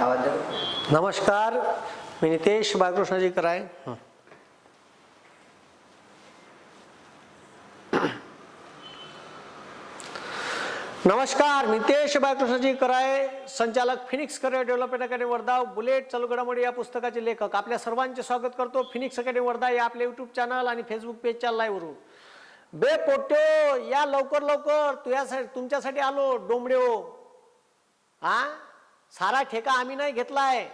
नमस्कार मी नितेश बाळकृष्णजी कराय नमस्कार नितेश बाळकृष्णजी कराय संचालक Phoenix career development academy Wardha bullet चालू घडामोडी या पुस्तकाचे लेखक. आपल्या सर्वांचे स्वागत करतो फिनिक्स अकॅडमी वर्धा या आपल्या युट्यूब चॅनल आणि फेसबुक पेजच्या लाईव्हवरून बे पोट्यो या लवकर लवकर तुझ्यासाठी तुमच्यासाठी आलो डोंबड्यो. हा सारा ठेका आम्ही नाही घेतलाय.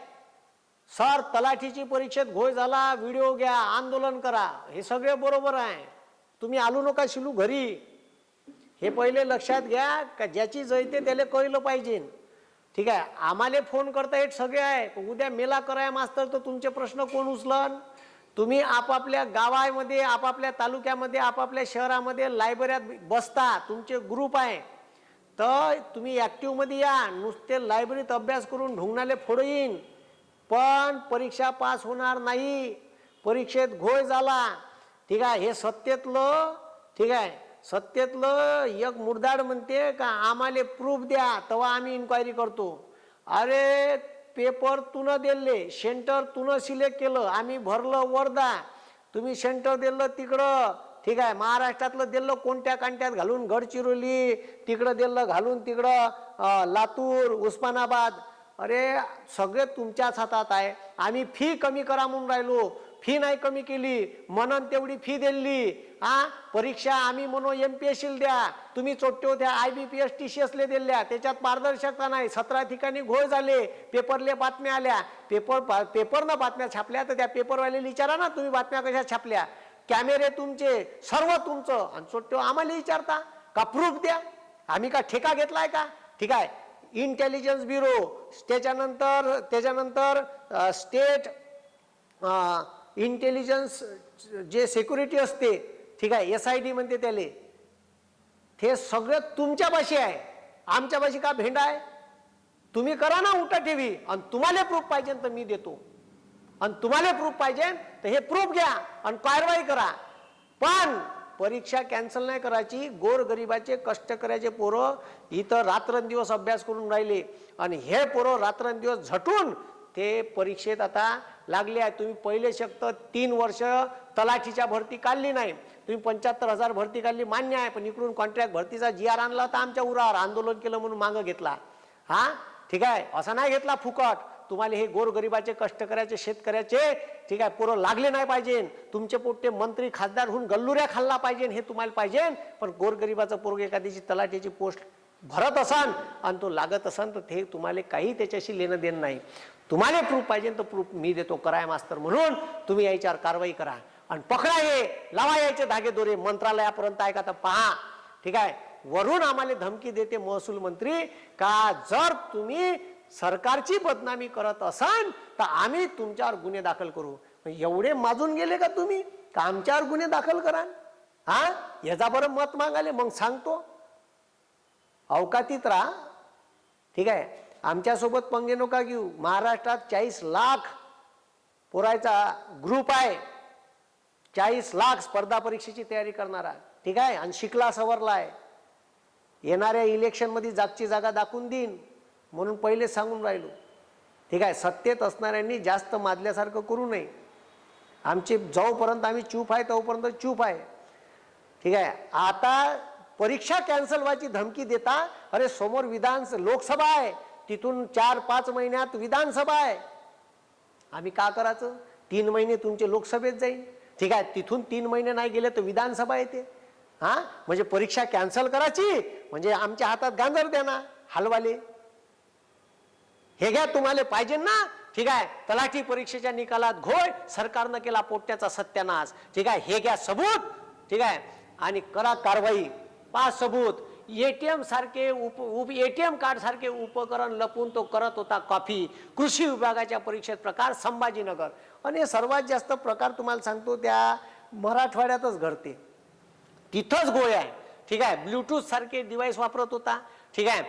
सर तलाठीची परीक्षेत घोळ झाला व्हिडिओ घ्या आंदोलन करा हे सगळे बरोबर आहे. तुम्ही आलू नका शिलू घरी. हे पहिले लक्षात घ्या का ज्याची जयते त्याला कळलं पाहिजे. ठीक आहे आम्हाला फोन करता येत सगळे आहे उद्या मेला कराय मास्तर तर तुमचे प्रश्न कोण उचलन? तुम्ही आपापल्या गावामध्ये आपापल्या तालुक्यामध्ये आपापल्या शहरामध्ये लायब्ररीत बसता तुमचे ग्रुप आहे. तर तुम्ही ॲक्टिव्हमध्ये या नुसते लायब्ररीत अभ्यास करून ढोंगणाले फोड येईन. पण परीक्षा पास होणार नाही. परीक्षेत घोळ झाला. ठीक आहे हे सत्तेतलं ठीक आहे सत्तेतलं एक मुर्दाड म्हणते का आम्हाला प्रूफ द्या तेव्हा आम्ही इन्क्वायरी करतो. अरे पेपर तुनं दिले सेंटर तुनं सिलेक्ट केलं आम्ही भरलं वर्धा. तुम्ही सेंटर दिलं तिकडं. ठीक आहे महाराष्ट्रातलं दिलं कोणत्या कांट्यात घालून गडचिरोली तिकडं दिलं घालून तिकडं लातूर उस्मानाबाद. अरे सगळे तुमच्याच हातात आहे. आम्ही फी कमी करा म्हणून राहिलो. फी नाही कमी केली. म्हणून तेवढी फी दिली. हा परीक्षा आम्ही म्हणू एम पी एस द्या. तुम्ही चोट्टे होत्या I B P S T C Ashleigh दिल्या. त्याच्यात पारदर्शकता नाही. सतरा ठिकाणी घोळ झाले. पेपरले बातम्या आल्या. पेपर पेपरनं बातम्या छापल्या. तर त्या पेपरवाले विचारा ना तुम्ही बातम्या कशा छापल्या? कॅमेरे तुमचे सर्व तुमचं. आणि चोट्टे आम्हाला विचारता का प्रूफ द्या? आम्ही का ठेका घेतलाय का? ठीक आहे. इंटेलिजन्स ब्युरो त्याच्यानंतर त्याच्यानंतर स्टेट इंटेलिजन्स जे सेक्युरिटी असते ठीक आहे एस आय डी म्हणते त्याले ते सगळं तुमच्यापाशी आहे. आमच्यापाशी का भेंडा आहे? तुम्ही करा ना उठा ठेवी आणि तुम्हाला प्रूफ पाहिजे तर मी देतो. आणि तुम्हाला प्रूफ पाहिजे तर हे प्रूफ घ्या आणि कारवाई करा. पण परीक्षा कॅन्सल नाही करायची गोरगरिबाचे कष्ट करायचे पोरं इथं रात्रंदिवस अभ्यास करून राहिले. आणि हे पोरं रात्रंदिवस झटून ते परीक्षेत आता लागले आहे तुम्ही पहिले शक्त तीन वर्ष तलाठीच्या भरती काढली नाही. तुम्ही पंच्याहत्तर हजार भरती काढली मान्य आहे पण इकडून कॉन्ट्रॅक्ट भरतीचा जी आर आणला तर आमच्या उरावर. आंदोलन केलं म्हणून मागं घेतला. हा? ठीक आहे? असा नाही घेतला फुकट. तुम्हाला हे गोरगरिबाचे कष्ट करायचे शेतकऱ्याचे ठीक आहे पोरं लागले नाही पाहिजे तुमचे पोट्टे मंत्री खासदार होऊन गल्लुऱ्या खाल्ला पाहिजे हे तुम्हाला पाहिजे पण गोरगरिबाचं पोरग एखाद्याची तलाठ्याची पोस्ट भरत असन आणि तो लागत असन तर ते तुम्हाला काही त्याच्याशी लेणं देणं नाही. तुम्हाला प्रूफ पाहिजे तर प्रूफ मी देतो. कराय मास्तर म्हणून तुम्ही याच्यावर कारवाई करा. आणि पकडा हे लावा यायचे धागे दोरे मंत्रालयापर्यंत आहे का तर पहा. ठीक आहे वरून आम्हाला धमकी देते महसूल मंत्री का जर तुम्ही सरकारची बदनामी करत असाल तर आम्ही तुमच्यावर गुन्हे दाखल करू. एवढे माजून गेले का तुम्ही? का आमच्यावर गुन्हे दाखल कराल हा? याचा बरं मत मागाले मग सांगतो. अवकातीत राहा. ठीक आहे? आमच्यासोबत पंगे नका घेऊ. महाराष्ट्रात चाळीस लाख पोरायचा ग्रुप आहे. चाळीस लाख स्पर्धा परीक्षेची तयारी करणारा. ठीक आहे? आणि शिकला सवरला आहे येणाऱ्या इलेक्शनमध्ये जागची जागा दाखवून देईन. म्हणून पहिले सांगून राहिलो. ठीक आहे सत्तेत असणाऱ्यांनी जास्त माजल्यासारखं करू नये. आमची जोपर्यंत आम्ही चूप आहे तोपर्यंत चूप आहे. ठीक आहे आता परीक्षा कॅन्सल व्हायची धमकी देता अरे समोर विधान लोकसभा आहे तिथून चार पाच महिन्यात विधानसभा आहे. आम्ही का करायचं? तीन महिने तुमचे लोकसभेत जाईल ठीक आहे तिथून तीन महिने नाही गेले तर विधानसभा येते. हां? म्हणजे परीक्षा कॅन्सल करायची म्हणजे आमच्या हातात गांजर द्या ना हलवाले. हे घ्या तुम्हाला पाहिजे ना. ठीक आहे तलाठी परीक्षेच्या निकालात घोळ सरकारनं केला पोट्याचा सत्यानाश. ठीक आहे हे घ्या सबूत. ठीक आहे आणि करा कारवाई. पाच सबूत. एटीएम सारखे उप उप एटीएम कार्ड सारखे उपकरण लपून तो करत होता कॉफी. कृषी विभागाच्या परीक्षेत प्रकार संभाजीनगर. आणि सर्वात जास्त प्रकार तुम्हाला सांगतो त्या मराठवाड्यातच घडते. तिथंच गोळे आहे. ठीक आहे ब्लूटूथ सारखे डिव्हाइस वापरत होता. ठीक आहे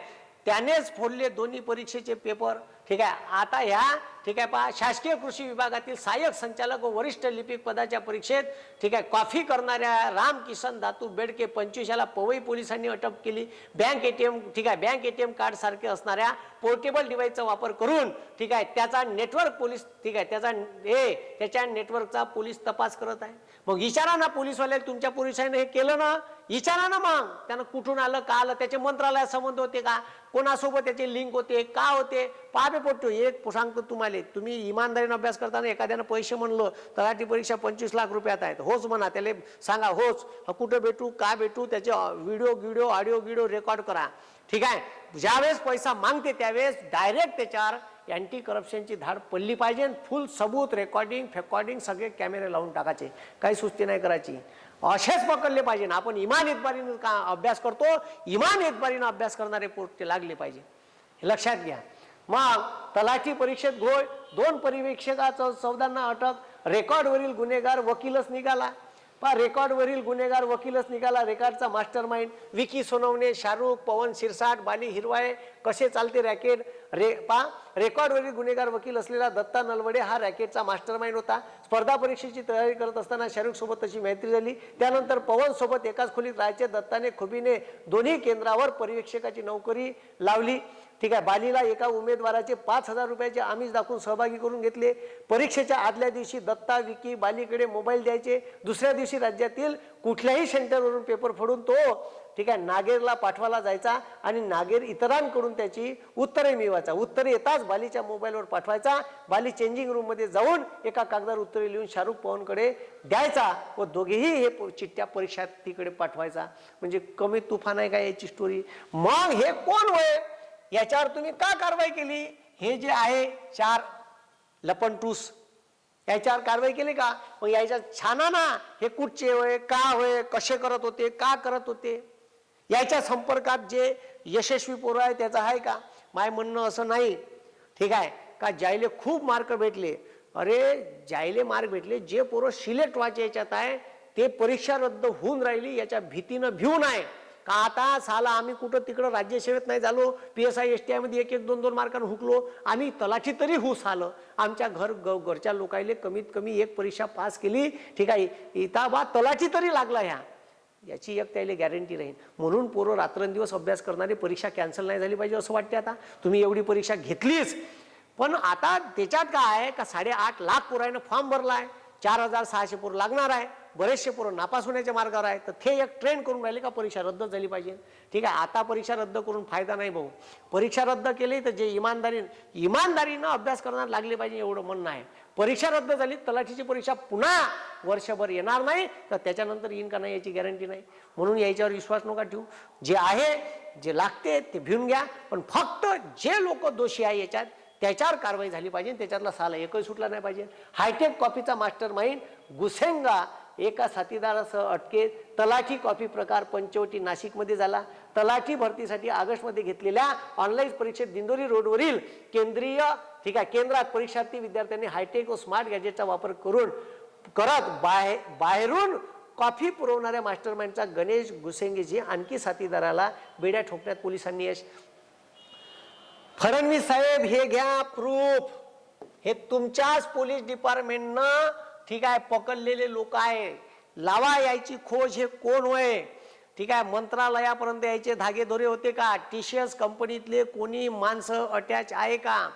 त्यानेच फोडले दोन्ही परीक्षेचे पेपर ठीक आहे? आता ह्या ठीक आहे पहा शासकीय कृषी विभागातील सहाय्यक संचालक व वरिष्ठ लिपिक पदाच्या परीक्षेत ठीक आहे कॉफी करणाऱ्या राम किसन धातू बेडके पंचवीसाला पवई पोलिसांनी अटक केली. बँक एटीएम ठीक आहे बँक एटीएम कार्ड सारखे असणाऱ्या पोर्टेबल डिव्हाइसचा वापर करून ठीक आहे त्याचा नेटवर्क पोलीस ठीक आहे त्याचा हे त्याच्या नेटवर्कचा पोलीस तपास करत आहे. मग इशारा ना पोलीसवाल्याला तुमच्या पोलिसांनी हे केलं ना? इचारा ना मग? त्यानं कुठून आलं का आलं? त्याचे मंत्रालयात संबंध होते का? कोणासोबत त्याचे लिंक होते? का होते? पाहा पडतो एक सांगतो तुम्हाला. तुम्ही इमानदारीने अभ्यास करताना एखाद्यानं पैसे म्हणलं तलाठी परीक्षा पंचवीस लाख रुपयात आहेत. होच म्हणा त्याला सांगा होच. कुठं भेटू का भेटू त्याचे व्हिडिओ गिडिओ ऑडिओ गिडिओ रेकॉर्ड करा. ठीक आहे? ज्यावेळेस पैसा मागते त्यावेळेस डायरेक्ट त्याच्यावर अँटी करप्शनची धाड पडली पाहिजे फुल सबूत रेकॉर्डिंग फेकॉर्डिंग सगळे कॅमेरे लावून टाकायचे. काही सुस्ती नाही करायची. असेच पकडले पाहिजे ना. आपण इमान एतबारीनं का अभ्यास करतो? इमान एतबारीनं अभ्यास करणारे पोट ते लागले पाहिजे. हे लक्षात घ्या. मग तलाठी परीक्षेत घोळ दोन परिवेक्षकाचं चौदांना अटक रेकॉर्डवरील गुन्हेगार वकीलच निघाला. पा रेकॉर्डवरील गुन्हेगार वकीलच निघाला रेकॉर्डचा मास्टर माइंड विकी सोनवणे शाहरुख पवन शिरसाट बाली हिरवाळे कसे चालते रॅकेट? रे पा रेकॉर्डवरील गुन्हेगार वकील असलेला दत्ता नलवडे हा रॅकेटचा मास्टर माइंड होता. स्पर्धा परीक्षेची तयारी करत असताना शाहरुखसोबत तशी मैत्री झाली. त्यानंतर पवनसोबत एकाच खोलीत राहायचे दत्ताने खुबीने दोन्ही केंद्रावर परिवेक्षकाची नोकरी लावली. ठीक आहे बालीला एका उमेदवाराचे पाच हजार रुपयाचे आमिष दाखवून सहभागी करून घेतले. परीक्षेच्या आदल्या दिवशी दत्ता विकी बालीकडे मोबाईल द्यायचे. दुसऱ्या दिवशी राज्यातील कुठल्याही सेंटरवरून पेपर फोडून तो ठीक आहे नागेरला पाठवायला जायचा आणि नागेर इतरांकडून त्याची उत्तरे मिळवायचा. उत्तरे येताच बालीच्या मोबाईलवर पाठवायचा. बाली चेंजिंग रूममध्ये जाऊन एका कागदावर उत्तरे लिहून शाहरुख पवनकडे द्यायचा व दोघेही हे चिठ्ठ्या परीक्षार्थीकडे पाठवायचा. म्हणजे कमी तुफान आहे का याची स्टोरी मग हे कोण होय? याच्यावर तुम्ही का कारवाई केली? हे जे आहे चार लपणटूस याच्यावर कारवाई केली का? मग याच्यात छाना ना हे कुठचे होय का होय कसे करत होते का करत होते? याच्या संपर्कात जे यशस्वी पोरं आहे त्याचं आहे का? माय म्हणणं असं नाही. ठीक आहे? का ज्यायले खूप मार्क भेटले? अरे ज्यायले मार्क भेटले जे पोरं सिलेक्ट व्हायचे याच्यात आहे ते परीक्षा रद्द होऊन राहिली याच्या भीतीनं भिवून आहे. का आता साला आम्ही कुठं तिकडं राज्यसेवेत नाही झालो? P S I S T आयमध्ये एक एक दोन दोन मार्कानं हुकलो. आम्ही तलाठी तरी हुस आलं. आमच्या घर ग- घरच्या लोकायले कमीत कमी एक परीक्षा पास केली. ठीक आहे. इताबा तलाठी तरी लागला ह्या. याची एक त्याला गॅरंटी राहील. म्हणून पोरं रात्रंदिवस अभ्यास करणारी परीक्षा कॅन्सल नाही झाली पाहिजे असं वाटते आता. तुम्ही एवढी परीक्षा घेतलीच. पण आता त्याच्यात काय आहे? का साडेआठ लाख पोरांना फॉर्म भरला आहे चार हजार सहाशे पोरं लागणार आहे. बरेचसे पोरं नापास होण्याच्या मार्गावर आहे तर ते एक ट्रेन करून राहिले का परीक्षा रद्द झाली पाहिजे. ठीक आहे आता परीक्षा रद्द करून फायदा नाही भाऊ. परीक्षा रद्द केली तर जे इमानदारी इमानदारीनं अभ्यास करणार लागले पाहिजे एवढं म्हणणं आहे. परीक्षा रद्द झाली तलाठीची परीक्षा पुन्हा वर्षभर येणार नाही तर त्याच्यानंतर येईन का नाही याची गॅरंटी नाही. म्हणून याच्यावर विश्वास नका ठेवू. जे आहे जे लागते ते भिवून घ्या पण फक्त जे लोक दोषी आहे याच्यात त्याच्यावर कारवाई झाली पाहिजे त्याच्यातला साला एकही सुटला नाही पाहिजे. हायटेक कॉपीचा मास्टर माइंड गुसेंगा एका साथीदारासह अटकेत. तलाठी कॉफी प्रकार पंचवटी नाशिकमध्ये झाला. तलाठी भरतीसाठी ऑगस्टमध्ये घेतलेल्या ऑनलाईन परीक्षेत दिंडोरी रोडवरील केंद्रीय ठीक आहे केंद्रात परीक्षार्थी विद्यार्थ्यांनी हायटेक व स्मार्ट गॅजेटचा वापर करून करत बाहे बाहेरून कॉफी पुरवणाऱ्या मास्टरमाइंडचा गणेश गुसेंगेजी आणखी साथीदाराला बेड्या ठोकण्यात पोलिसांनी यश. फडणवीस साहेब हे घ्या प्रूफ हे तुमच्याच पोलीस डिपार्टमेंटनं ठीक आहे पकडलेले लोक आहे. लावा यायची खोज हे कोण होय? ठीक आहे मंत्रालयापर्यंत यायचे धागेदोरे होते का? टी सी एस कंपनीतले कोणी माणसं अटॅच आहे का?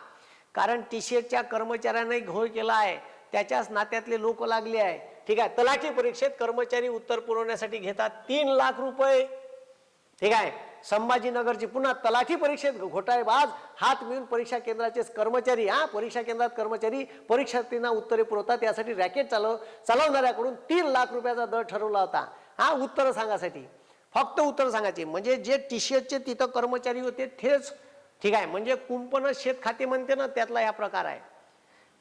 कारण टी सी एसच्या कर्मचाऱ्याने घोळ केला आहे. त्याच्याच नात्यातले लोक लागले आहे. ठीक आहे तलाठी परीक्षेत कर्मचारी उत्तर पुरवण्यासाठी घेतात तीन लाख रुपये. ठीक आहे संभाजीनगरची पुन्हा तलाठी परीक्षेत घोटाळेबाज हात मिळून परीक्षा केंद्राचे कर्मचारी हा परीक्षा केंद्रात कर्मचारी परीक्षार्थींना उत्तरे पुरवतात यासाठी रॅकेट चालव चालवणाऱ्याकडून तीन लाख रुपयाचा दर ठरवला होता. हा उत्तर सांगासाठी. फक्त उत्तर सांगायचे. म्हणजे जे टी सी एसचे तिथं कर्मचारी होते तेच ठीक आहे. म्हणजे कुंपण शेत खाते म्हणते ना त्यातला हा प्रकार आहे.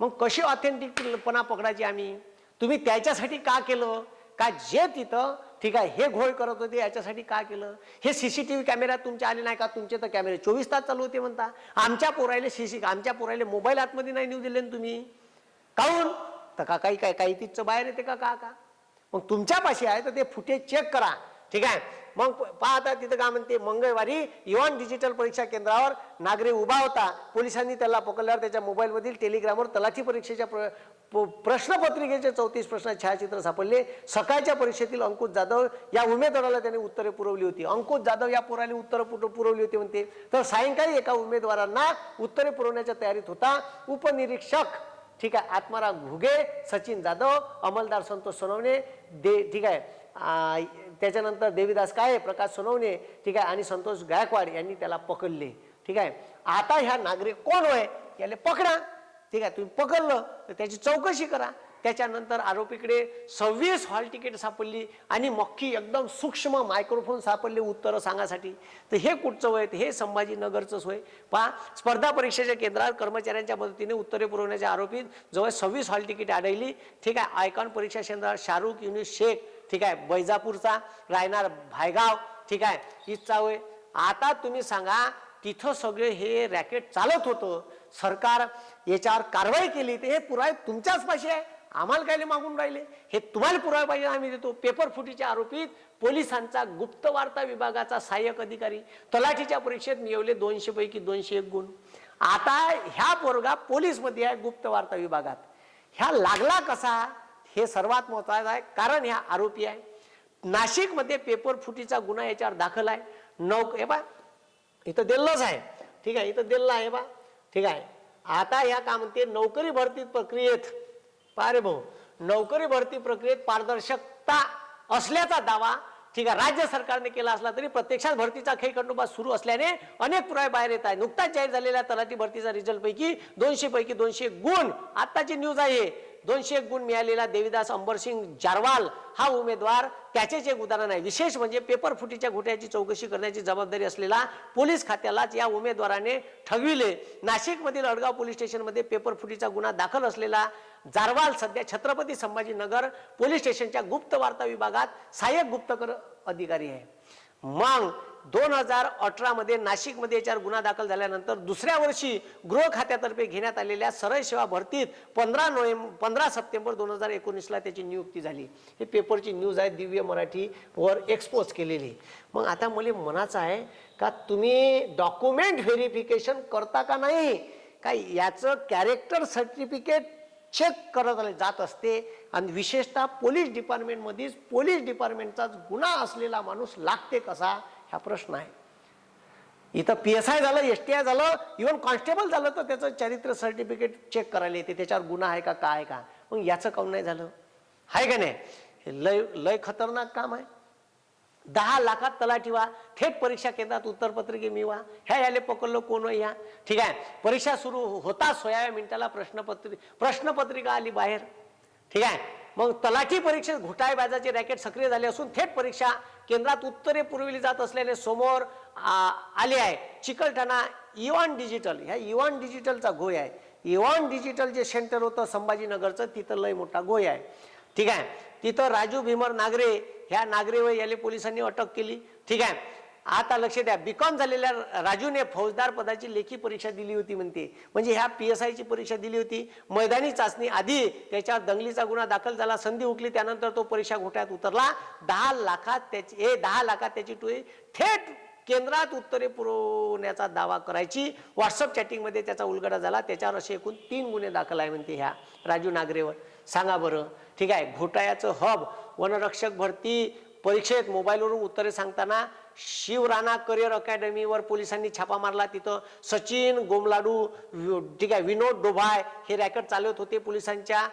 मग कशी ऑथेंटिकपणा पकडायची आम्ही? तुम्ही त्याच्यासाठी का केलं? का जे तिथं ठीक आहे हे घोळ करत होते याच्यासाठी का केलं? हे सीसीटीव्ही कॅमेरा तुमचे आले नाही का? तुमचे तर कॅमेरे चोवीस तास चालू होते म्हणता. आमच्या पोरायले सी आमच्या पोरायले मोबाईल आतमध्ये नाही नेऊ दिले ना तुम्ही. काहून? तर का काही काय काही तिथचं बाहेर येते का? का का? मग तुमच्या पाशी आहे तर ते फुटेज चेक करा. ठीक आहे? मग प- पाहता तिथं काय म्हणते मंगळवारी इव्हॉन डिजिटल परीक्षा केंद्रावर नागरी उभा होता. पोलिसांनी त्याला पकडल्यावर त्याच्या मोबाईलमधील टेलिग्रामवर तलाठी परीक्षेच्या प्र- प्रश्नपत्रिकेचे चौतीस प्रश्न छायाचित्र सापडले. सकाळच्या परीक्षेतील अंकुश जाधव या उमेदवाराला त्याने उत्तरे पुरवली होती. अंकुश जाधव या पोराने उत्तरं पुर- पुरवली होती म्हणते. तर सायंकाळी एका उमेदवारांना उत्तरे पुरवण्याच्या तयारीत होता. उपनिरीक्षक ठीक आहे आत्माराम घुगे सचिन जाधव अंमलदार संतोष सोनवणे दे ठीक आहे त्याच्यानंतर देवीदास काळे प्रकाश सोनवणे ठीक आहे? आणि संतोष गायकवाड यांनी त्याला पकडले ठीक आहे? आता ह्या नागरिक कोण होय? याले पकडा. ठीक आहे? तुम्ही पकडलं तर त्याची चौकशी करा. त्याच्यानंतर आरोपीकडे सव्वीस हॉल तिकीट सापडली आणि मक्की एकदम सूक्ष्म मायक्रोफोन सापडले उत्तरं सांगासाठी. तर हे कुठचं होय? हे संभाजीनगरचंच होय. पहा स्पर्धा परीक्षेच्या केंद्रात कर्मचाऱ्यांच्या मदतीने उत्तरे पुरवण्याच्या आरोपीत जवळ सव्वीस हॉल तिकीट आढळली. ठीक आहे? आयकॉन परीक्षा केंद्रात शाहरुख युनिस शेख ठीक आहे बैजापूरचा राहणार भायगाव ठीक आहे हिचा आता तुम्ही सांगा तिथं सगळे हे रॅकेट चालत होतं. सरकार याच्यावर कारवाई केली तर हे पुरावे तुमच्याच पाशी आहे. आम्हाला कायले मागून राहिले? हे तुम्हाला पुरावे पाहिजे आम्ही देतो. पेपर फुटीच्या आरोपीत पोलिसांचा गुप्त वार्ता विभागाचा सहाय्यक अधिकारी. तलाठीच्या परीक्षेत मिळवले दोनशेपैकी दोनशे एक गुण. आता ह्या पोरगा पोलीसमध्ये आहे गुप्त वार्ता विभागात. ह्या लागला कसा? हे सर्वात महत्वाचं आहे. कारण ह्या आरोपी आहे. नाशिकमध्ये पेपर फुटीचा गुन्हा याच्यावर दाखल आहे. नौक हे बा इथं दिल्लंच आहे. ठीक आहे इथं दिल्ला आहे बा ठीक आहे. आता ह्या का म्हणते नोकरी भरती प्रक्रियेत पारे भाऊ. नोकरी भरती प्रक्रियेत पारदर्शकता असल्याचा दावा ठीक आहे राज्य सरकारने केला असला तरी प्रत्यक्षात भरतीचा खेळ खंडोबा सुरू असल्याने अनेक पुरावे बाहेर येत आहे. नुकताच जाहीर झालेल्या तलाठी भरतीचा रिझल्ट पैकी दोनशे पैकी दोनशे गुण आताची न्यूज आहे. दोनशे एक गुण मिळालेला देवीदास अंबरसिंग जारवाल हा उमेदवार त्याचेच एक उदाहरण आहे. विशेष म्हणजे पेपर फुटीच्या घोट्याची चौकशी करण्याची जबाबदारी असलेला पोलीस खात्यालाच या उमेदवाराने ठगविले. नाशिकमधील अडगाव पोलीस स्टेशनमध्ये पेपर फुटीचा गुन्हा दाखल असलेला जारवाल सध्या छत्रपती संभाजीनगर पोलीस स्टेशनच्या गुप्त वार्ता विभागात सहाय्यक गुप्तकर अधिकारी आहे. मग दोन हजार अठरामध्ये नाशिकमध्ये याच्यावर गुन्हा दाखल झाल्यानंतर दुसऱ्या वर्षी गृह खात्यातर्फे घेण्यात आलेल्या सरळ सेवा भरतीत पंधरा नोव्हेंबर पंधरा सप्टेंबर दोन हजार एकोणीसला त्याची नियुक्ती झाली. हे पेपरची न्यूज आहे दिव्य मराठीवर एक्सपोज केलेली. मग आता मला मनाचं आहे का तुम्ही डॉक्युमेंट व्हेरिफिकेशन करता का नाही? का याचं कॅरेक्टर सर्टिफिकेट चेक करत आले जात असते? आणि विशेषतः पोलीस डिपार्टमेंटमध्येच पोलीस डिपार्टमेंटचाच गुन्हा असलेला माणूस लागते कसा? हा प्रश्न आहे. इथं पी एस आय झालं एस टी आय झालं इव्हन कॉन्स्टेबल झालं तर त्याचं चरित्र सर्टिफिकेट चेक करायला येते. त्याच्यावर गुन्हा आहे का काय का? मग याचं काऊन नाही झालं? आहे का नाही? हे लय लय खतरनाक काम आहे. दहा लाखात तलाठी व्हा थेट परीक्षा केंद्रात उत्तरपत्रिके मिळवा. ह्या याले पकडलो कोण या ठीक आहे. परीक्षा सुरू होता सोळाव्या मिनिटाला प्रश्नपत्रि प्रश्नपत्रिका आली बाहेर. ठीक आहे. मग तलाठी परीक्षेत घोटाळेबाजाचे रॅकेट सक्रिय झाले असून थेट परीक्षा केंद्रात उत्तरे पुरविली जात असल्याने समोर आ, आले आहे. चिकलठाणा इवान डिजिटल ह्या इवान डिजिटलचा घोय आहे. इवान डिजिटल जे सेंटर होतं संभाजीनगरचं तिथं लय मोठा घोय आहे. ठीक आहे? तिथं राजू भीमर नागरे ह्या नागरे व याले पोलिसांनी अटक केली. ठीक आहे? आता लक्ष द्या. बीकॉम झालेल्या राजूने फौजदार पदाची लेखी परीक्षा दिली होती म्हणते. म्हणजे ह्या पी एस आयची परीक्षा दिली होती. मैदानी चाचणी आधी त्याच्यावर दंगलीचा गुन्हा दाखल झाला. संधी उकली त्यानंतर तो परीक्षा घोट्यात उतरला. दहा लाखात त्याची ए दहा लाखात त्याची टोळी थेट केंद्रात उत्तरे पुरवण्याचा दावा करायची. व्हॉट्सअप चॅटिंगमध्ये त्याचा उलगडा झाला. त्याच्यावर असे एकूण तीन गुन्हे दाखल आहे म्हणते ह्या राजू नागरेवर. सांगा बरं. ठीक आहे. घोटाळ्याचं हब वनरक्षक भरती परीक्षेत मोबाईलवरून उत्तरे सांगताना शिवराणा करिअर अकॅडमीवर पोलिसांनी छापा मारला. तिथं सचिन गोमलाडू ठीक आहे विनोद डोभाय हे रॅकेट चालवत होते पोलिसांच्या.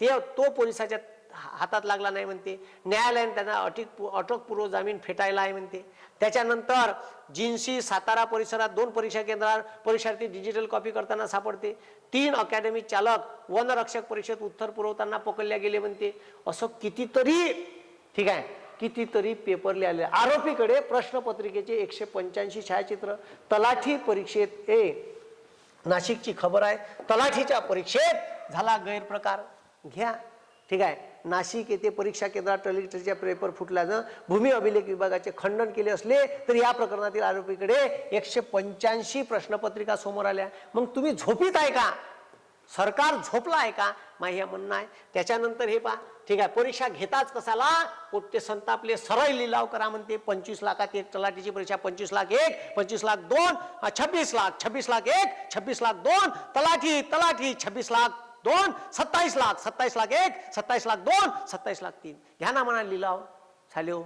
ते तो पोलिसाच्या हातात लागला नाही म्हणते. न्यायालयाने त्यांना अटक अटकपूर्व जामीन फेटायला आहे म्हणते. त्याच्यानंतर जिन्सी सातारा परिसरात दोन परीक्षा केंद्रावर परीक्षार्थी डिजिटल कॉपी करताना सापडते. तीन अकॅडमी चालक वनरक्षक परिषद उत्तर पुरवताना पकडल्या गेले म्हणते. असं कितीतरी ठीक आहे कितीतरी पेपर लिहिले आरोपीकडे प्रश्नपत्रिकेचे एकशे पंच्याऐंशी छायाचित्र तलाठी परीक्षेत ए नाशिकची खबर आहे. तलाठीच्या परीक्षेत झाला गैरप्रकार. घ्या. ठीक आहे. नाशिक येथे परीक्षा केंद्रात टलिटरच्या पेपर फुटल्यानं भूमी अभिलेख विभागाचे खंडन केले असले तरी या प्रकरणातील आरोपीकडे एकशे पंच्याऐंशी प्रश्नपत्रिका समोर आल्या. मग तुम्ही झोपीत आहे का? सरकार झोपला आहे का? माझं हे म्हणणं आहे. त्याच्यानंतर हे पा ठीक आहे. परीक्षा घेताच कसाला पोट्टे संतापले. सरळ लिलाव करा म्हणते. पंचवीस लाखात एक तलाठीची परीक्षा. पंचवीस लाख एक पंचवीस लाख दोन छब्बीस लाख छब्बीस लाख एक छब्बीस लाख दोन तलाठी तलाठी छब्बीस लाख दोन सत्तावीस लाख सत्तावीस लाख एक सत्तावीस लाख दोन सत्तावीस लाख तीन. घ्या ना म्हणा लिलाव. झाले हो.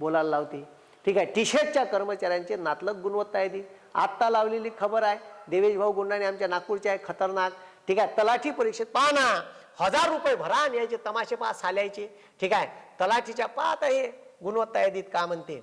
बोलायला लावते. ठीक आहे. टी शर्टच्या कर्मचाऱ्यांचे नातलग गुणवत्ता आहे ती. आत्ता लावलेली खबर आहे. देवेश भाऊ गुंडाने आमच्या नागपूरचे आहे खतरनाक ठीक आहे तलाठी परीक्षेत पहा ना हजार रुपये भरा आणि याचे तमाशे पहा साल्याचे ठीक आहे. तलाठीच्या पाहत आहे गुणवत्ता यादीत का म्हणते.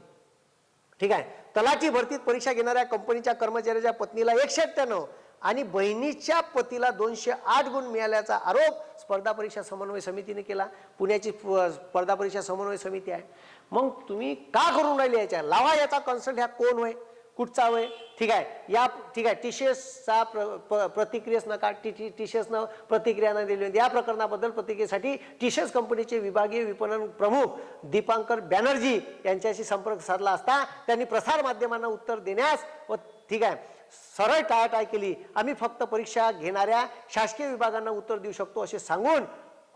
ठीक आहे. तलाठी भरतीत परीक्षा घेणाऱ्या कंपनीच्या कर्मचाऱ्याच्या पत्नीला एकशे अठ्ठ्याण्णव आणि बहिणीच्या पतीला दोनशे आठ गुण मिळाल्याचा आरोप स्पर्धा परीक्षा समन्वय समितीने केला. पुण्याची स्पर्धा परीक्षा समन्वय समिती आहे. मग तुम्ही का करून राहिले याच्या? लावा याचा कन्सल्ट ह्या कोण होय? कुठचा वय ठीक आहे. या ठीक आहे. टीसीएसचा प्र, प्रतिक्रियेस नका. टी टी टीसीएसनं प्रतिक्रिया न दिली. होती या प्रकरणाबद्दल प्रतिक्रियेसाठी टीसीएस कंपनीचे विभागीय विपणन प्रमुख दीपांकर बॅनर्जी यांच्याशी संपर्क साधला असता त्यांनी प्रसार माध्यमांना उत्तर देण्यास व ठीक आहे सरळ टाळाटाळ केली. आम्ही फक्त परीक्षा घेणाऱ्या शासकीय विभागांना उत्तर देऊ शकतो असे सांगून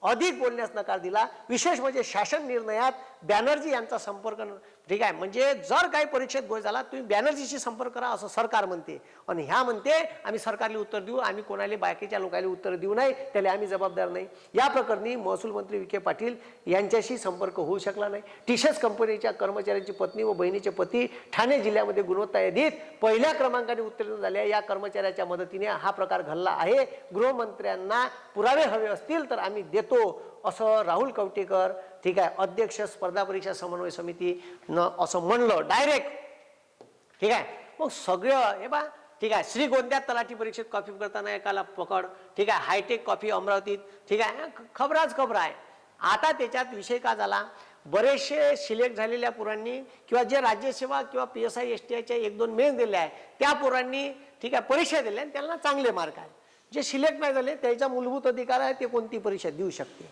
अधिक बोलण्यास नकार दिला. विशेष म्हणजे शासन निर्णयात बॅनर्जी यांचा संपर्क ठीक आहे. म्हणजे जर काही परीक्षेत गोय झाला तुम्ही बॅनर्जीशी संपर्क करा असं सरकार म्हणते. आणि ह्या म्हणते आम्ही सरकारला उत्तर देऊ आम्ही कोणाला बाकीच्या लोकांना उत्तर देऊ नाही त्याला आम्ही जबाबदार नाही. या प्रकरणी महसूल मंत्री विखे पाटील यांच्याशी संपर्क होऊ शकला नाही. टीशर्स कंपनीच्या कर्मचाऱ्यांची पत्नी व बहिणीचे पती ठाणे जिल्ह्यामध्ये गुणवत्ता यादीत पहिल्या क्रमांकाने उत्तीर्ण झाल्या. या कर्मचाऱ्याच्या मदतीने हा प्रकार घडला आहे. गृहमंत्र्यांना पुरावे हवे असतील तर आम्ही देतो. असं राहुल कवटेकर ठीक आहे अध्यक्ष स्पर्धा परीक्षा समन्वय समिती न असं म्हणलं डायरेक्ट ठीक आहे? मग सगळं हे बा ठीक आहे श्रीगोंद्यात तलाठी परीक्षेत कॉपी करताना एकाला पकड ठीक आहे हायटेक कॉफी अमरावतीत ठीक आहे खबराच खबर आहे. आता त्याच्यात विषय का झाला? बरेचसे सिलेक्ट झालेल्या पोरांनी किंवा जे राज्यसेवा किंवा P S I S T आयच्या एक दोन मेन दिल्या आहे त्या पोरांनी ठीक आहे परीक्षा दिल्या आणि त्यांना चांगले मार्क आहे जे सिलेक्ट नाही झाले त्याचा मूलभूत अधिकार आहे ते कोणती परीक्षा देऊ शकते?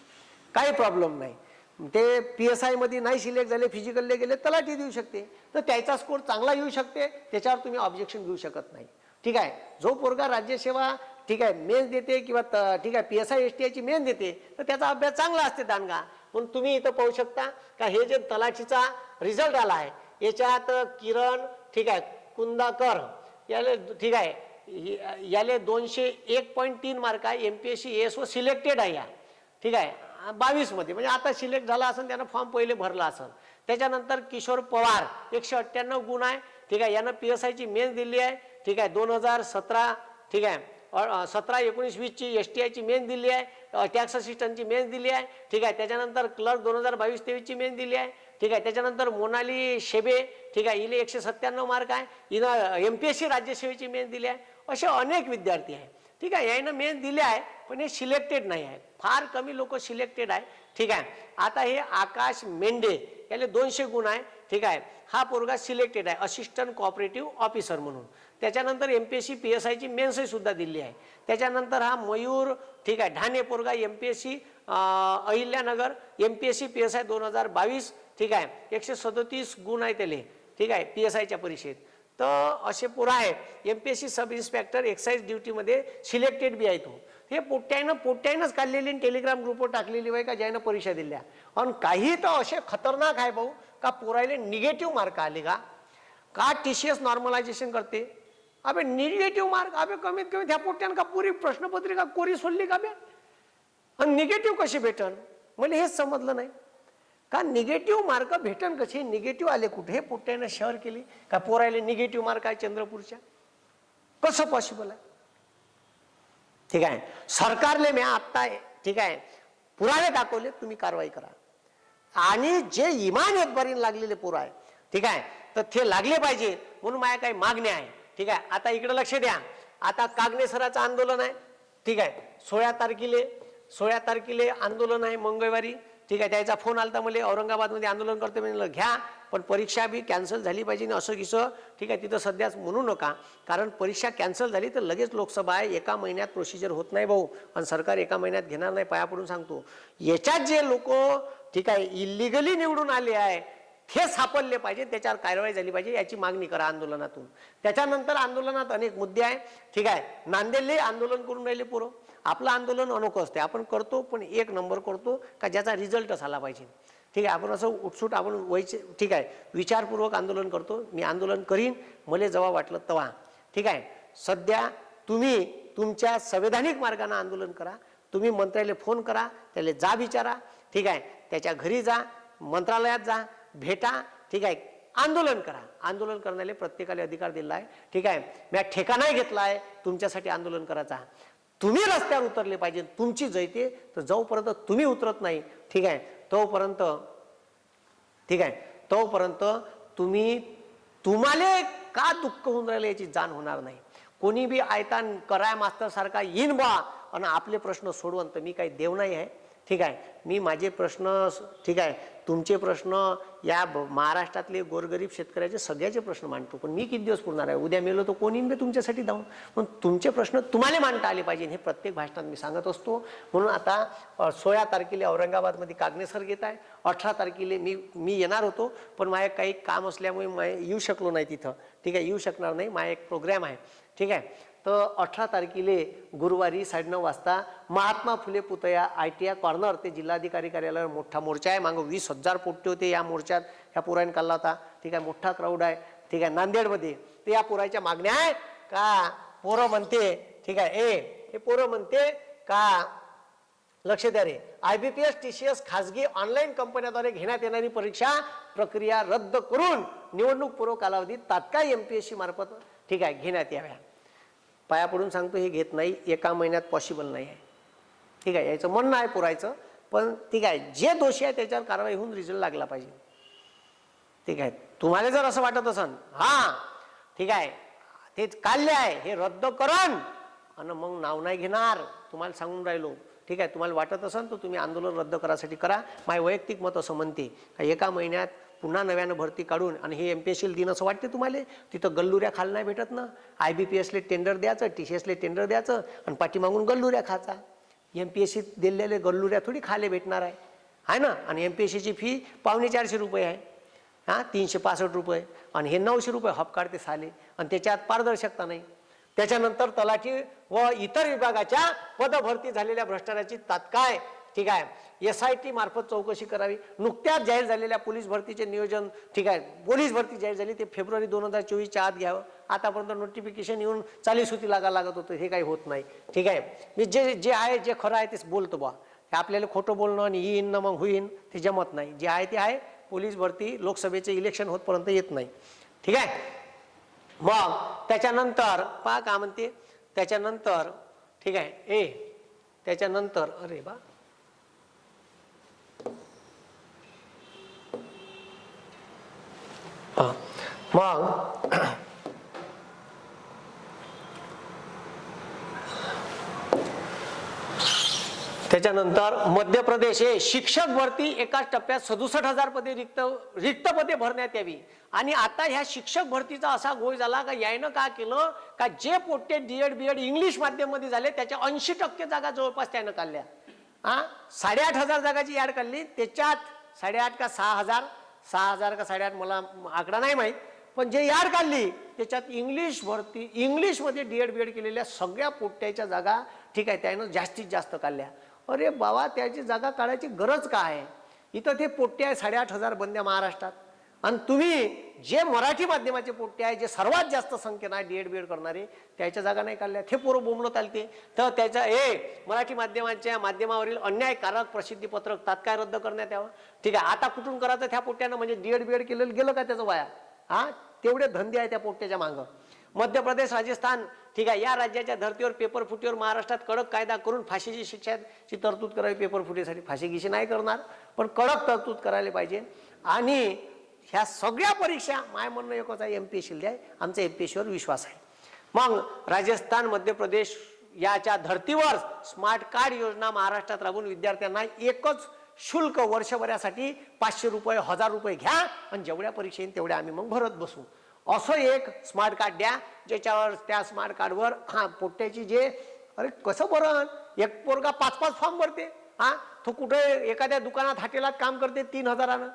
काही प्रॉब्लेम नाही. ते पी एस आयमध्ये नाही सिलेक्ट झाले फिजिकलले गेले तलाठी देऊ शकते. तर त्याचा स्कोर चांगला येऊ शकते त्याच्यावर तुम्ही ऑब्जेक्शन घेऊ शकत नाही. ठीक आहे? जो पोरगा राज्यसेवा ठीक आहे मेन्स देते किंवा ठीक आहे P S I S T आयची मेन देते तर त्याचा अभ्यास चांगला असते दानगा. म्हणून तुम्ही इथं पाहू शकता का हे जे तलाठीचा रिझल्ट आला आहे याच्यात किरण ठीक आहे कुंदाकर याले ठीक आहे याले दोनशे एक पॉईंट तीन मार्क आहे M P S C S O selected आहे या. ठीक आहे? बावीसमध्ये. म्हणजे आता सिलेक्ट झाला असेल त्यानं फॉर्म पहिले भरला असेल. त्याच्यानंतर किशोर पवार एकशे अठ्ठ्याण्णव गुण आहे. ठीक आहे यानं पी एस आयची मेन्स दिली आहे. ठीक आहे दोन हजार सतरा ठीक आहे सतरा एकोणीस वीसची एस टी आयची मेन्स दिली आहे. टॅक्स असिस्टंटची मेन्स दिली आहे. ठीक आहे त्याच्यानंतर क्लर्क दोन हजार बावीस तेवीसची मेन्स दिली आहे. ठीक आहे त्याच्यानंतर मोनाली शेबे ठीक आहे हिला एकशे सत्त्याण्णव मार्क आहे. हिनं एम पी एस सी राज्यसेवेची मेन्स दिली आहे. असे अनेक विद्यार्थी आहे ठीक आहे यानं मेन दिले आहे पण हे सिलेक्टेड नाही आहे. फार कमी लोक सिलेक्टेड आहे. ठीक आहे आता हे आकाश मेंढे याला दोनशे गुण आहे. ठीक आहे हा पोरगा सिलेक्टेड आहे असिस्टंट कॉपरेटिव्ह ऑफिसर म्हणून. त्याच्यानंतर M P S C P S आयची मेन्सही सुद्धा दिली आहे. त्याच्यानंतर हा मयूर ठीक आहे ढाणे पोरगा M P S C Ahilyanagar M P S C P S I दोन हजार बावीस ठीक आहे एकशे सदोतीस गुण आहे त्याले. ठीक आहे पी एस आयच्या परीक्षेत तर असे पुरा आहे M P S C sub inspector excise ड्युटीमध्ये selected बी आहे तो हो. हे पोट्ट्यानं पोट्ट्यानंच काढलेली टेलिग्राम ग्रुपवर टाकलेली आहे का ज्यानं परीक्षा दिल्या. आणि काही तर असे खतरनाक आहे भाऊ का पोरायले निगेटिव्ह मार्क आले का? का टी सी एस नॉर्मलायझेशन करते? अबे निगेटिव्ह मार्क अबे कमीत कमी त्या पोट्ट्यानं का पुरी प्रश्नपत्रिका कोरी सोडली का बे? आणि निगेटिव्ह कशी भेटन? मला हेच समजलं नाही. का निगेटिव्ह मार्क भेटन कसे? निगेटिव्ह आले कुठे? हे पोट्यानं शेअर केली. का पोरायले निगेटिव्ह मार्क आहे चंद्रपूरच्या? कसं पॉसिबल आहे? ठीक आहे. सरकारले मी आत्ता ठीक आहे पुरावे दाखवले तुम्ही कारवाई करा. आणि जे इमान एतबारीन लागलेले पोरं आहे ठीक आहे तर ते लागले पाहिजे म्हणून माझ्या काही मागण्या आहे. ठीक आहे आता इकडे लक्ष द्या. आता कागणे सराचं आंदोलन आहे ठीक आहे. सोळा तारखेले सोळा तारखेले आंदोलन आहे मंगळवारी. ठीक आहे त्याचा फोन आला तर मला औरंगाबादमध्ये आंदोलन करतो म्हणलं घ्या पण परीक्षा बी कॅन्सल झाली पाहिजे आणि असं किसं? ठीक आहे तिथं सध्याच म्हणू नका कारण परीक्षा कॅन्सल झाली तर लगेच लोकसभा आहे एका महिन्यात प्रोसिजर होत नाही भाऊ आणि सरकार एका महिन्यात घेणार नाही पाया पडून सांगतो. याच्यात जे लोक ठीक आहे इलिगली निवडून आले आहे हे सापडले पाहिजे त्याच्यावर कारवाई झाली पाहिजे याची मागणी करा आंदोलनातून. त्याच्यानंतर आंदोलनात अनेक मुद्दे आहे ठीक आहे नांदेडले आंदोलन करून राहिले पुरं. आपलं आंदोलन अनोखं असते आपण करतो पण एक नंबर करतो का ज्याचा रिझल्टच आला पाहिजे. ठीक आहे आपण असं उठसूट आपण व्हायचे ठीक आहे विचारपूर्वक आंदोलन करतो. मी आंदोलन करीन मला जेव्हा वाटलं तेव्हा ठीक आहे सध्या तुम्ही तुमच्या संवैधानिक मार्गाने आंदोलन करा. तुम्ही मंत्र्याला फोन करा त्याला जा विचारा ठीक आहे त्याच्या घरी जा मंत्रालयात जा. भेटा ठीक आहे. आंदोलन करा. आंदोलन करण्याला प्रत्येकाला अधिकार दिला आहे ठीक आहे. मी ठेका घेतला आहे तुमच्यासाठी आंदोलन करायचा. तुम्ही रस्त्यावर उतरले पाहिजे. तुमची जयते तर जोपर्यंत तुम्ही उतरत नाही ठीक आहे तोपर्यंत ठीक आहे तोपर्यंत तुम्ही तुम्हाला का दुःख होऊन राहिले याची जाण होणार नाही. कोणी बी आयतान कराय मास्तर सारखा येईन बा आणि आपले प्रश्न सोडवून तर मी काही देव नाही आहे. ठीक आहे. मी माझे प्रश्न ठीक आहे तुमचे प्रश्न या ब- महाराष्ट्रातले गोरगरीब शेतकऱ्याचे सगळ्याचे प्रश्न मांडतो. पण मी किती दिवस पुरणार आहे? उद्या मेलो तर कोणी मी तुमच्यासाठी धावून पण तुमचे प्रश्न तुम्हाला मांडता आले पाहिजे हे प्रत्येक भाषणात मी सांगत असतो. म्हणून आता सोळा तारखेला औरंगाबादमध्ये कागनेसर घेत आहे. अठरा तारखेला मी मी येणार होतो. पण माझ्या काही काम असल्यामुळे मा येऊ शकलो नाही तिथं. ठीक आहे? येऊ शकणार नाही. माझा एक प्रोग्रॅम आहे. ठीक आहे? तर अठरा तारखेले गुरुवारी साडेनऊ वाजता महात्मा फुले पुतया आय टी आय कॉर्नर ते जिल्हाधिकारी कार्यालयावर मोठा मोर्चा आहे. मागं वीस हजार पोट्टे होते या मोर्चात. ह्या पुराने काढला होता. ठीक आहे मोठा क्राऊड आहे. ठीक आहे नांदेडमध्ये. ते या पुराच्या मागण्या आहे का? पोरं म्हणते. ठीक आहे ए हे पोरं म्हणते का? लक्ष द्या रे. I B P S T C S खासगी ऑनलाईन कंपन्याद्वारे घेण्यात येणारी परीक्षा प्रक्रिया रद्द करून निवडणूक पूर्व कालावधीत तात्काळ एम पी एस सी मार्फत ठीक आहे घेण्यात याव्या. पाया पडून सांगतो हे घेत नाही एका महिन्यात पॉसिबल नाही आहे. ठीक आहे याचं म्हणणं आहे पुरायचं पण ठीक आहे जे दोषी आहे त्याच्यावर कारवाई होऊन रिझल्ट लागला पाहिजे. ठीक आहे तुम्हाला जर असं वाटत असन हा ठीक आहे ते काढले आहे हे रद्द करण. आणि मग नाव नाही घेणार तुम्हाला सांगून राहिलो. ठीक आहे तुम्हाला वाटत असेल तर तुम्ही आंदोलन रद्द करासाठी करा. माझे वैयक्तिक मत असं म्हणते एका महिन्यात पुन्हा नव्यानं भरती काढून आणि हे एम पी एस दिन असं वाटते तुम्हाला? तिथं गल्लुऱ्या खाल नाही भेटत ना. आय बी पी एसले टेंडर द्यायचं टी सी एसले टेंडर द्यायचं आणि पाठीमागून गल्लुऱ्या खायचा. एम पी एस सीत दिलेले गल्लुऱ्या थोडी खायला भेटणार आहे. आहे ना? आणि एम पी एस सीची फी पावणे चारशे रुपये आहे. हां? तीनशे पासष्ट रुपये. आणि हे नऊशे रुपये हप काढते साले. आणि त्याच्यात पारदर्शकता नाही. त्याच्यानंतर तलाठी व इतर विभागाच्या पदभरती झालेल्या भ्रष्टाचाराची तात्काळ ठीक आहे एस आय टी मार्फत चौकशी करावी. नुकत्याच जाहीर झालेल्या पोलीस भरतीचे नियोजन ठीक आहे पोलीस भरती जाहीर झाली ते फेब्रुवारी दोन हजार चोवीसच्या आत घ्यावं. आतापर्यंत नोटिफिकेशन येऊन चालीस होती लागा लागत होतं हे काही होत नाही. ठीक आहे मी जे जे आहे जे खरं आहे तेच बोलतो बा आपल्याला खोटं बोलणं आणि येईन ना मग होईन ते जमत नाही. जे आहे ते आहे. पोलीस भरती लोकसभेचे इलेक्शन होतपर्यंत येत नाही. ठीक आहे? मग त्याच्यानंतर पहा का म्हणते. त्याच्यानंतर ठीक आहे ए त्याच्यानंतर अरे बा मग त्याच्यानंतर मध्य प्रदेश हे शिक्षक भरती एकाच टप्प्यात सदुसष्ट हजार पदे रिक्त रिक्त पदे भरण्यात यावी. आणि आता ह्या शिक्षक भरतीचा असा गोळ झाला का यायनं का केलं? का जे पोट्टे डीएड बीएड इंग्लिश माध्यममध्ये झाले त्याच्या ऐंशी टक्के जागा जवळपास त्यानं काढल्या. हा साडेआठ हजार जागाची याड काढली. त्याच्यात साडेआठ का सहा हजार? सहा हजार का साडेआठ? मला आकडा नाही माहीत. पण जे याड काढली त्याच्यात इंग्लिश भरती इंग्लिशमध्ये बी एड केलेल्या सगळ्या पोट्ट्याच्या जागा ठीक आहे त्यानं जास्तीत जास्त काढल्या. अरे बाबा त्याची जागा काढायची गरज काय आहे? इथं ते पोट्टे आहे साडेआठ हजार बंद्या महाराष्ट्रात. आणि तुम्ही जे मराठी माध्यमाचे पोट्टे आहे जे सर्वात जास्त संख्येनं आहे बी एड करणारे त्याच्या जागा नाही काढल्या. ते पोरं बोंबलत आलते. तर त्याच्या ए मराठी माध्यमाच्या माध्यमावरील अन्यायकारक प्रसिद्धीपत्रक तात्काळ रद्द करण्यात यावं. ठीक आहे आता कुठून करायचं त्या पोट्ट्यानं? म्हणजे डी एड बी एड केलेलं गेलं का त्याचं वाया? हा? तेवढे धंदे आहे त्या पोट्याच्या मागं? मध्य प्रदेश राजस्थान ठीक आहे या राज्याच्या धर्तीवर पेपर फुटीवर महाराष्ट्रात कडक कायदा करून फाशीची शिक्षाची तरतूद करावी पेपर फुटीसाठी फाशी गिशी नाही करणार पण कडक तरतूद करायला पाहिजे. आणि ह्या सगळ्या परीक्षा माय म्हणणं एकच आहे एम पी एस आहे. आमचा एम पी एस विश्वास आहे. मग राजस्थान मध्य प्रदेश याच्या धर्तीवर स्मार्ट कार्ड योजना महाराष्ट्रात राबून विद्यार्थ्यांना एकच शुल्क वर्षभरासाठी पाचशे रुपये हजार रुपये घ्या आणि जेवढ्या परीक्षा येईल तेवढ्या आम्ही मग भरत बसू. असं एक स्मार्ट कार्ड द्या ज्याच्यावर त्या स्मार्ट कार्डवर हा पोट्ट्याची जे अरे कसं बरं एक पोरगा पाच पाच फॉर्म भरते. हा तो कुठे एखाद्या दुकानात हॉटेलात काम करते तीन हजारानं.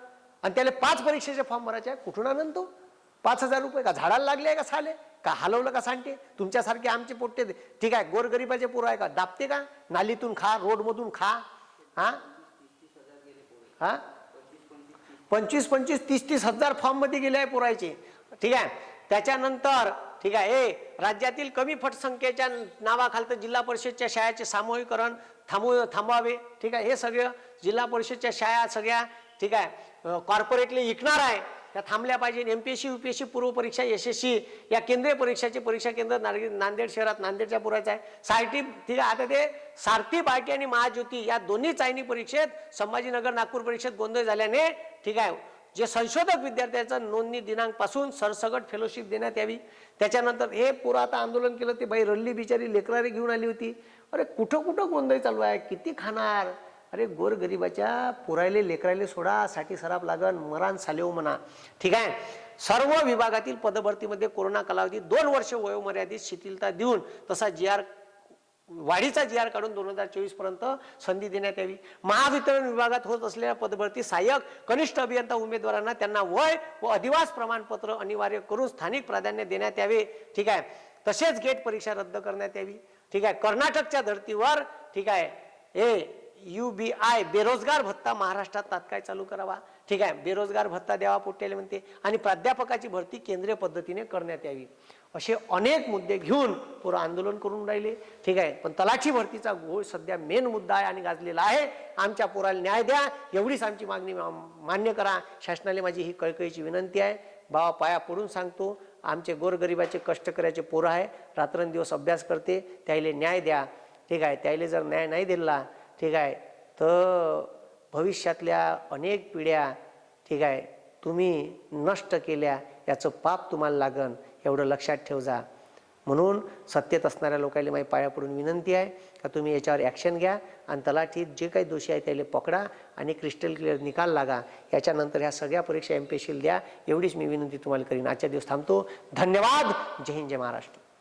आणि त्याला पाच परीक्षेचे फॉर्म भरायचे आहे कुठून आनंद तो? पाच हजार रुपये का? झाडाला लागले का साले? का हलवलं का सांगते तुमच्यासारखे आमचे पोट्टे ठीक आहे गोरगरिबाचे पोरं आहे का? दाबते का? नालीतून खा रोडमधून खा. हा? हा? पंचवीस पंचवीस तीस तीस हजार फॉर्ममध्ये गेले आहे पुरायचे. ठीक आहे? त्याच्यानंतर ठीक आहे ए राज्यातील कमी फटसंख्येच्या नावाखालतं जिल्हा परिषदच्या शाळेचे सामूहिकरण थांबू थांबवावे. ठीक आहे? हे सगळं जिल्हा परिषदच्या शाळा सगळ्या ठीक आहे कॉर्पोरेटली विकणार आहे. त्या थांबल्या पाहिजे. M P S C U P S C पूर्व परीक्षा यशस्वी. या केंद्रीय परीक्षाचे परीक्षा केंद्र नारगे- नांदेड शहरात नांदेडच्या पुरायचं आहे. सायटी ठीक आहे आता ते सारथी बार्टी आणि महाज्योती या दोन्ही चायनी परीक्षेत संभाजीनगर नागपूर परीक्षेत गोंधळ झाल्याने ठीक आहे जे संशोधक विद्यार्थ्यांचं नोंदणी दिनांकपासून सरसगट फेलोशिप देण्यात यावी. त्याच्यानंतर हे पुरं आता आंदोलन केलं ते बाई रल्ली बिचारी लेकरारी घेऊन आली होती. अरे कुठं कुठं गोंधळ चालू आहे? किती खाणार? अरे गोरगरिबाच्या पुरायले लेकरायले सोडा साठी सराप लागन मरान सालेव म्हणा. ठीक आहे? सर्व विभागातील पदभरतीमध्ये कोरोना कालावधी दोन वर्ष वयोमर्यादित शिथिलता देऊन तसा जी आर वाढीचा जी आर काढून दोन हजार चोवीसपर्यंत संधी देण्यात यावी. महावितरण विभागात होत असलेल्या पदभरती सहाय्यक कनिष्ठ अभियंता उमेदवारांना त्यांना वय व अधिवास प्रमाणपत्र अनिवार्य करून स्थानिक प्राधान्य देण्यात यावे. ठीक आहे? तसेच गेट परीक्षा रद्द करण्यात यावी. ठीक आहे? कर्नाटकच्या धर्तीवर ठीक आहे हे यू बी आय बेरोजगार भत्ता महाराष्ट्रात तात्काळ चालू करावा. ठीक आहे बेरोजगार भत्ता द्यावा पोट्याला म्हणते. आणि प्राध्यापकाची भरती केंद्रीय पद्धतीने करण्यात यावी. असे अनेक मुद्दे घेऊन पुरं आंदोलन करून राहिले. ठीक आहे पण तलाठी भरतीचा घोळ सध्या मेन मुद्दा आहे आणि गाजलेला आहे. आमच्या पोराला न्याय द्या. एवढीच आमची मागणी मा- मान्य करा. शासनाला माझी ही कळकळीची विनंती आहे. बाबा पाया पडून सांगतो. आमचे गोरगरिबाचे कष्टकऱ्याचे पोरं आहे. रात्रंदिवस अभ्यास करते. त्याला न्याय द्या. ठीक आहे त्याला जर न्याय नाही दिला ठीक आहे. तर भविष्यातल्या अनेक पिढ्या ठीक आहे तुम्ही नष्ट केल्या याचं पाप तुम्हाला लागन एवढं लक्षात ठेव जा म्हणून सत्तेत असणाऱ्या लोकांना माझी पाया पडून विनंती आहे का तुम्ही याच्यावर ॲक्शन घ्या आणि तलाठीत जे काही दोषी आहे त्याला पकडा आणि क्रिस्टल क्लिअर निकाल लागा. याच्यानंतर ह्या सगळ्या परीक्षा एम द्या एवढीच मी विनंती तुम्हाला करीन. आजच्या दिवस थांबतो. धन्यवाद. जय हिंद जय महाराष्ट्र.